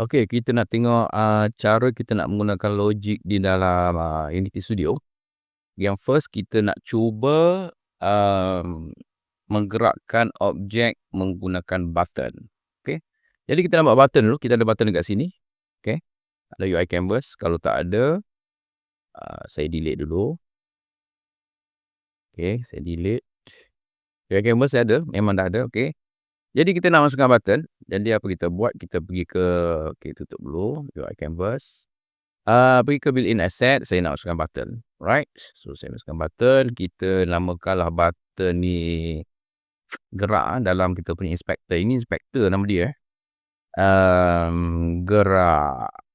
Okey, kita nak tengok uh, cara kita nak menggunakan logik di dalam uh, Unity Studio. Yang first, kita nak cuba um, menggerakkan objek menggunakan button. Okey. Jadi kita buat button dulu. Kita ada button dekat sini. Okey. Ada UI canvas. Kalau tak ada, uh, saya delete dulu. Okey, saya delete. UI canvas saya ada. Memang dah ada. Okey. Jadi kita nak masukkan button. Jadi apa kita buat? Kita pergi ke, okay, tutup dulu UI canvas. Uh, pergi ke built-in asset, saya nak masukkan button. Right? So saya masukkan button. Kita namakanlah button ni gerak ah, dalam kita punya inspector. Ini inspector nama dia. Um, gerak.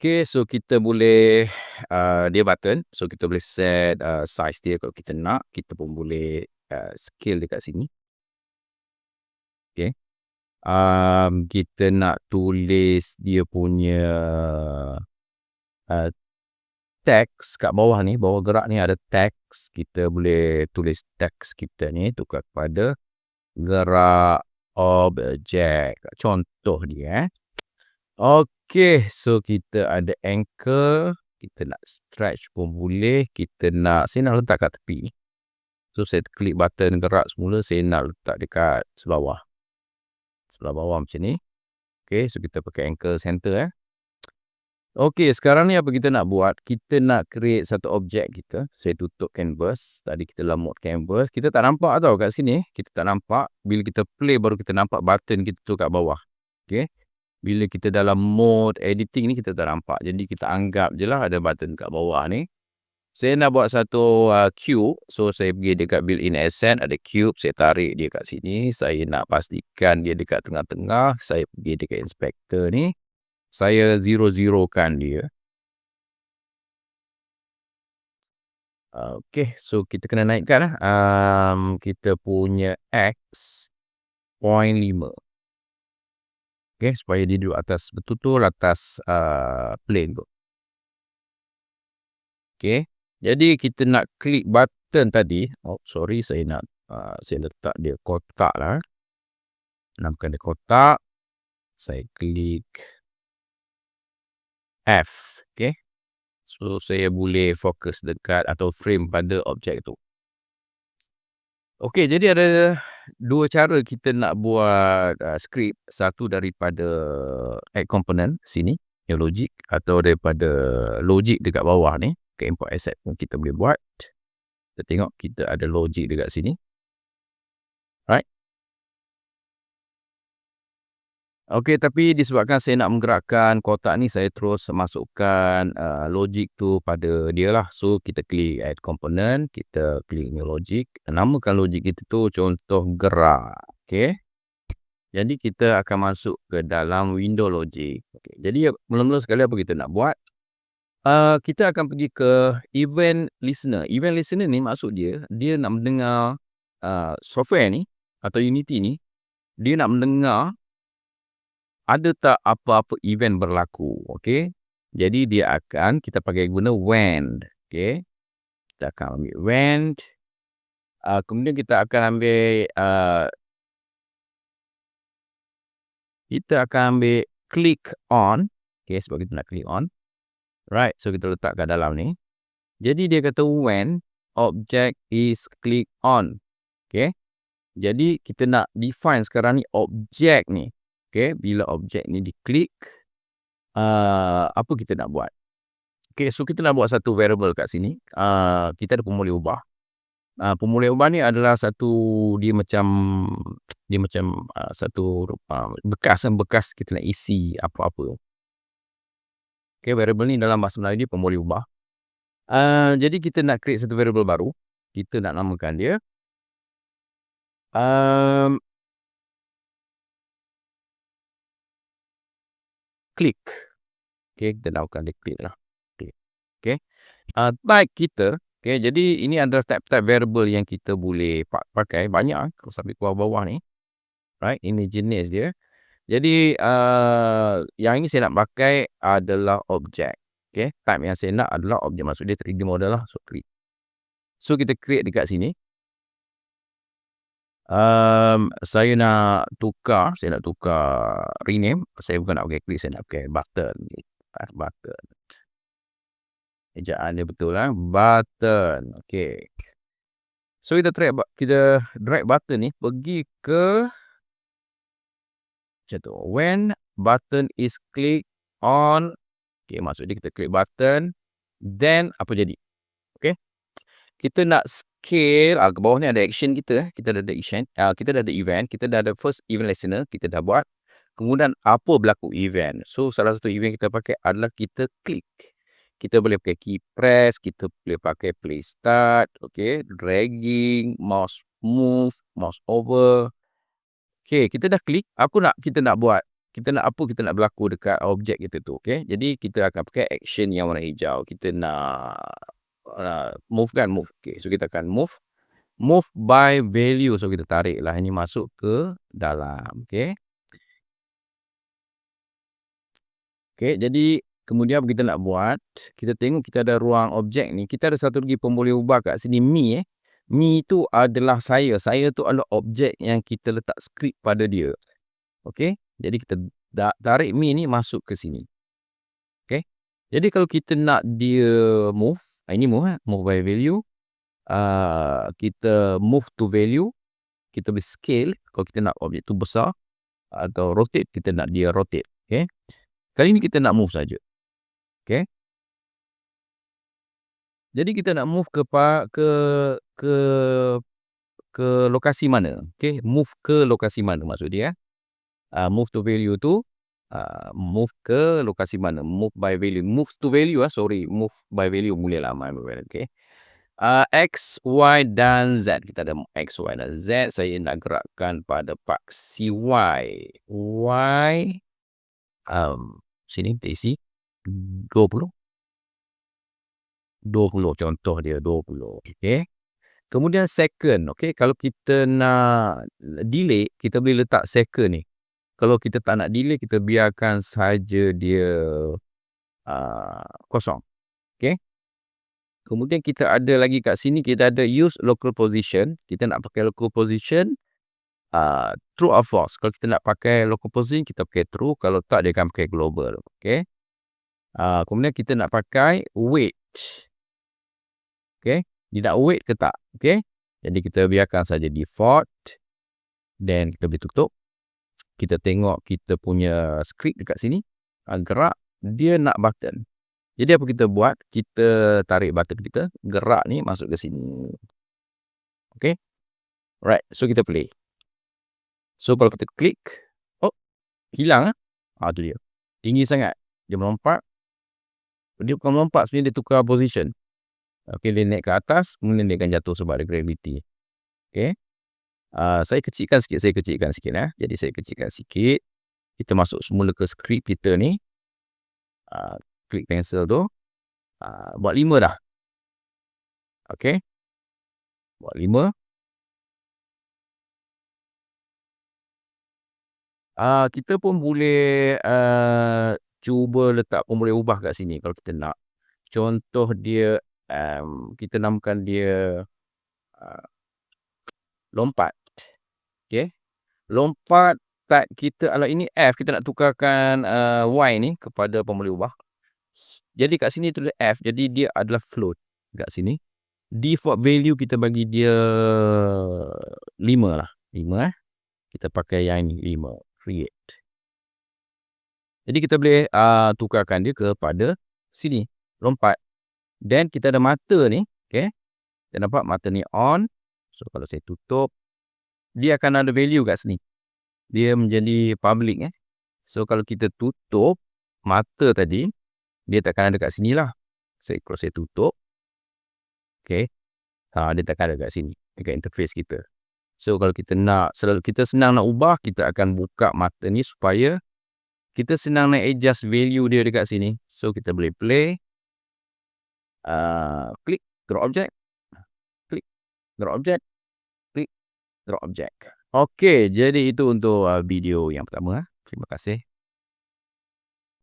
Okay, so kita boleh, uh, dia button. So kita boleh set uh, size dia kalau kita nak. Kita pun boleh uh, scale dekat sini. Okay. Um, kita nak tulis dia punya uh, text kat bawah ni. Bawah gerak ni ada text. Kita boleh tulis text kita ni tukar kepada gerak objek. Contoh dia. Eh. Okay. Okay, so kita ada anchor. Kita nak stretch pun boleh. Kita nak, saya nak letak kat tepi. So, saya klik button gerak semula. Saya nak letak dekat sebelah bawah. Sebelah bawah macam ni. Okay, so kita pakai anchor center eh. Okay, sekarang ni apa kita nak buat? Kita nak create satu objek kita. Saya tutup canvas. Tadi kita mode canvas. Kita tak nampak tau kat sini. Kita tak nampak. Bila kita play baru kita nampak button kita tu kat bawah. Okay bila kita dalam mode editing ni kita tak nampak. Jadi kita anggap je lah ada button kat bawah ni. Saya nak buat satu uh, cube. So saya pergi dekat built-in asset. Ada cube. Saya tarik dia kat sini. Saya nak pastikan dia dekat tengah-tengah. Saya pergi dekat inspector ni. Saya zero-zero kan dia. Okay. So kita kena naikkan lah. Um, kita punya X. Point 5. Okay, supaya dia duduk atas betul-betul atas uh, plane tu. Okay, jadi kita nak klik button tadi. Oh, sorry, saya nak uh, saya letak dia kotak lah. Nampak dia kotak. Saya klik F. Okay, so saya boleh fokus dekat atau frame pada objek tu. Okey, jadi ada dua cara kita nak buat uh, script. Satu daripada add component sini, yang logic. Atau daripada logic dekat bawah ni. Ke import asset pun kita boleh buat. Kita tengok kita ada logic dekat sini. Okey, tapi disebabkan saya nak menggerakkan kotak ni, saya terus masukkan uh, logic tu pada dia lah. So, kita klik add component, kita klik new logic. Namakan logic kita tu contoh gerak. Okey. Jadi, kita akan masuk ke dalam window logic. Okay. Jadi, mula-mula sekali apa kita nak buat? Uh, kita akan pergi ke event listener. Event listener ni maksud dia, dia nak mendengar uh, software ni atau Unity ni, dia nak mendengar ada tak apa-apa event berlaku. Okay. Jadi dia akan, kita pakai guna when. Okay. Kita akan ambil when. Uh, kemudian kita akan ambil, uh, kita akan ambil click on. Okay, sebab kita nak click on. Right, so kita letak kat dalam ni. Jadi dia kata when object is click on. Okay. Jadi kita nak define sekarang ni objek ni. Okay, bila objek ni diklik, uh, apa kita nak buat? Okay, so kita nak buat satu variable kat sini. Uh, kita ada pemulih ubah. Uh, pemulih ubah ni adalah satu, dia macam, dia macam uh, satu uh, bekas bekas kita nak isi apa-apa. Okay, variable ni dalam bahasa Melayu dia pemulih ubah. Uh, jadi kita nak create satu variable baru. Kita nak namakan dia. Um, klik. Okay, kita lakukan dia klik lah. Okay. okay. Uh, type kita. Okay, jadi ini adalah type-type variable yang kita boleh pakai. Banyak lah. Kalau sampai keluar bawah ni. Right, ini jenis dia. Jadi, uh, yang ini saya nak pakai adalah objek. Okay, type yang saya nak adalah objek. Maksud dia 3D model lah. So, klik. So, kita create dekat sini. Um, saya nak tukar, saya nak tukar rename. Saya bukan nak pakai klik, saya nak pakai button. Button. Ejaan dia betul lah. Button. Okay. So kita drag, kita drag button ni pergi ke macam tu. When button is click on. Okay, maksudnya kita klik button. Then apa jadi? Okay. Kita nak scale uh, ke bawah ni ada action kita eh. kita dah ada action. Uh, kita dah ada event. Kita dah ada first event listener kita dah buat. Kemudian apa berlaku event? So salah satu event kita pakai adalah kita klik. Kita boleh pakai key press kita boleh pakai play start okay. Dragging mouse move mouse over. Okay kita dah klik. Aku nak kita nak buat? Kita nak apa kita nak berlaku dekat objek kita tu okay. Jadi kita akan pakai action yang warna hijau. Kita nak uh, move kan move. Okay so kita akan move. Move by value. So kita tarik lah. Ini masuk ke dalam. Okay. Okay jadi kemudian apa kita nak buat? Kita tengok kita ada ruang objek ni. Kita ada satu lagi pun boleh ubah kat sini. Me eh. Me tu adalah saya. Saya tu adalah objek yang kita letak script pada dia. Okay? Jadi kita tarik me ni masuk ke sini jadi kalau kita nak dia move, ah, ini move, eh? move by value. Uh, kita move to value. Kita boleh scale kalau kita nak objek tu besar. Atau rotate, kita nak dia rotate. Okay. Kali ni kita nak move saja. Okay. Jadi kita nak move ke ke ke ke lokasi mana? Okay, move ke lokasi mana maksud dia? Uh, move to value tu uh, move ke lokasi mana? Move by value. Move to value ah sorry. Move by value boleh lah my bad okay? Uh, x y dan z. Kita ada x y dan z. Saya nak gerakkan pada part cy y. Um sini PC 20 20 contoh dia 20 okay? Kemudian second okay? Kalau kita nak delay kita boleh letak second ni kalau kita tak nak delay kita biarkan saja dia uh, kosong. Okey? Kemudian kita ada lagi kat sini kita ada use local position. Kita nak pakai local position uh, true or false? Kalau kita nak pakai local position kita pakai true. Kalau tak dia akan pakai global. Okey? Uh, kemudian kita nak pakai wait okey? Dia nak wait ke tak? Okey? Jadi kita biarkan saja default. Dan kita boleh tutup kita tengok kita punya script dekat sini uh, gerak dia nak button. Jadi apa kita buat? Kita tarik button kita gerak ni masuk ke sini. Okay right so kita play. So kalau kita klik oh hilang ah. Ha? tu dia. Tinggi sangat. Dia melompat. Dia bukan melompat sebenarnya dia tukar position. Okay, dia naik ke atas, kemudian dia akan jatuh sebab ada gravity. Okay. Uh, saya kecilkan sikit, saya kecilkan sikit eh. Jadi saya kecilkan sikit. Kita masuk semula ke script kita ni. Uh, klik pencil tu. Uh, buat lima dah. Okay. Buat lima. Uh, kita pun boleh uh, cuba letak pun boleh ubah kat sini kalau kita nak. Contoh dia, um, kita namakan dia uh, lompat. Okay. Lompat tak kita, kalau ini F, kita nak tukarkan uh, Y ni kepada pembeli ubah. Jadi kat sini tulis F, jadi dia adalah float kat sini. Default value kita bagi dia 5 lah. 5 eh. Kita pakai yang ini, 5. Create. Jadi kita boleh uh, tukarkan dia kepada sini. Lompat. Then kita ada mata ni. Okay. Kita nampak mata ni on. So kalau saya tutup dia akan ada value kat sini. Dia menjadi public eh. So kalau kita tutup mata tadi, dia takkan ada kat sini lah. So kalau saya tutup, okay, ha, dia takkan ada kat sini, dekat interface kita. So kalau kita nak, selalu kita senang nak ubah, kita akan buka mata ni supaya kita senang nak adjust value dia dekat sini. So kita boleh play, uh, klik, draw object, klik, draw object, drop object. Okey, jadi itu untuk uh, video yang pertama. Terima kasih.